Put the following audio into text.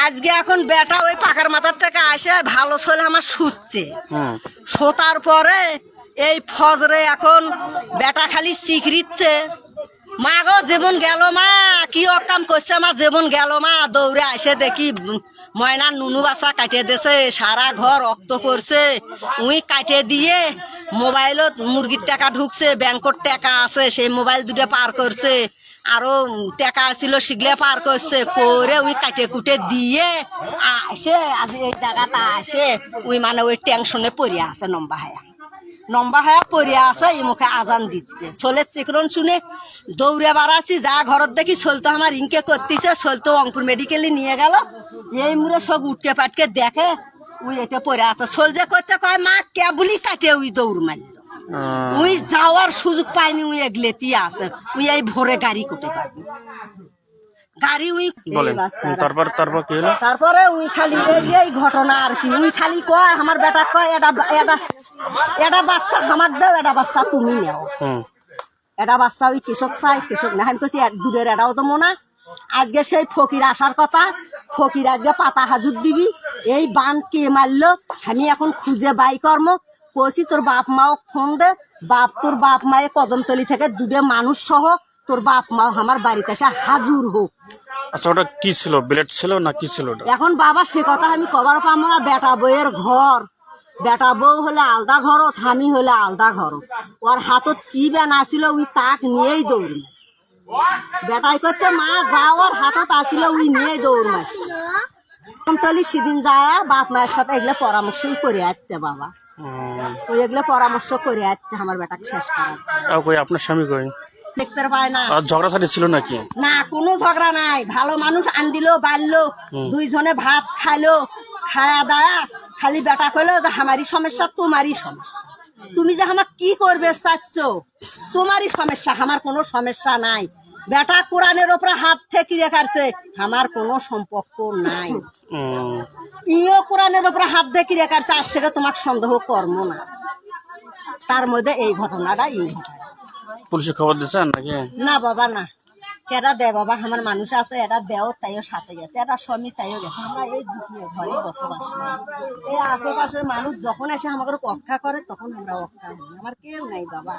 আজকে এখন বেটা ওই পাখার মাথার থেকে আসে ভালো ছেলে আমার শুচ্ছে শোতার পরে এই ফজরে এখন বেটা খালি চিকরিচ্ছে মা গো জীবন গেল মা কি অকাম করছে আমার জীবন গেল মা দৌড়ে আসে দেখি ময়না নুনু বাসা কাটিয়ে দিয়েছে, সারা ঘর রক্ত করছে উই কাটিয়ে দিয়ে মোবাইলত মুরগির টাকা ঢুকছে, ব্যাংকর টাকা আছে, সেই মোবাইল দুটো পার করছে। আরও টাকা ছিল শিগলে পার করছে, করে উই কাটে কুটে দিয়ে আসে, আজ এই জায়গাটা আসে। উই মানে ওই টেনশনে পড়িয়া আছে, নম্বা হায়া। লম্বা হয়ে পড়ে আছে এই মুখে আজান দিচ্ছে। ছোলের চিকরন শুনে দৌড়ে বাড়াচ্ছি যা ঘরত দেখি চলতো আমার ইনকে করতেছে চলতো অঙ্কুর মেডিকেলে নিয়ে গেল। এই মুড়ে সব উঠকে পাটকে দেখে উই এটা পড়ে আছে। চল যে করতে কয় মা কেবলি কাটে উই দৌড় মারল উই যাওয়ার সুযোগ পায়নি উই এগলেতি আছে। উই এই ভোরে গাড়ি কুটে পাবি গাড়ি উই। তারপর তারপর কি হলো? তারপরে উই খালি এই এই ঘটনা আর কি। উই খালি কয় আমার বেটা কয় এটা এটা এটা বাচ্চা আমাক দাও এটা বাচ্চা তুমি নাও। এটা বাচ্চা ওই কৃষক চাই কৃষক না আমি কইছি এ- দুধের এটাও তো মোনা। আজকে সেই ফকির আসার কথা ফকির আজকে পাতা হাজুর দিবি। এই বান কে মারলো আমি এখন খুঁজে বাই কর্ম। কইছি তোর বাপ মাও ফোন দে। বাপ তোর বাপ মায়ে কদমতলি থেকে দুটো মানুষ সহ তোর বাপ মাও আমার বাড়িতে এসে হাজুর হোক। আচ্ছা ওটা কি ছিল? ব্লেড ছিল না কি ছিল এখন বাবা সে কথা আমি কবার পাবো না বেটা বইয়ের ঘর। বেটা বউ হলে আলদা ঘর থামি হলে আলদা ঘর। ওর হাতত কি বেন আসিল ওই তাক নিয়েই দৌড় মারছে বেটাই করছে মা যা ওর হাতত আসিল ওই নিয়েই দৌড় মারছে তলি সেদিন যায় বাপ মায়ের সাথে এগুলো পরামর্শ করে আসছে বাবা। ওই এগুলো পরামর্শ করে আসছে আমার বেটাকে শেষ করার। আপনার স্বামী কই? দেখতে পায় না। আর ঝগড়াঝাটি ছিল নাকি? না কোনো ঝগড়া নাই। ভালো মানুষ আন দিলো বাড়লো দুইজনে ভাত খাইলো খায়া দায়া খালি বেটা কইলো যে আমারই সমস্যা তোমারই সমস্যা। তুমি যে আমার কি করবে চাচ্ছ? তোমারই সমস্যা আমার কোনো সমস্যা নাই। বেটা কোরআনের ওপরে হাত থেকে রেখাচ্ছে আমার কোনো সম্পর্ক নাই। ইও কোরআনের ওপরে হাত দেখি রেখাচ্ছে আজ থেকে তোমার সন্দেহ কর্ম না। তার মধ্যে এই ঘটনাটা এই ঘটনা। পুলিশে খবর দিয়েছেন নাকি? না বাবা, না। এটা দে বাবা, আমার মানুষ আছে, এটা দেও, তাইও সাথে গেছে। এটা স্বামী, তাইও গেছে। আমরা এই দ্বিতীয় ঘরে বসবাস এই আশেপাশের মানুষ যখন এসে আমাকে রক্ষা করে, তখন আমরা রক্ষা হই। আমার কেউ নাই বাবা।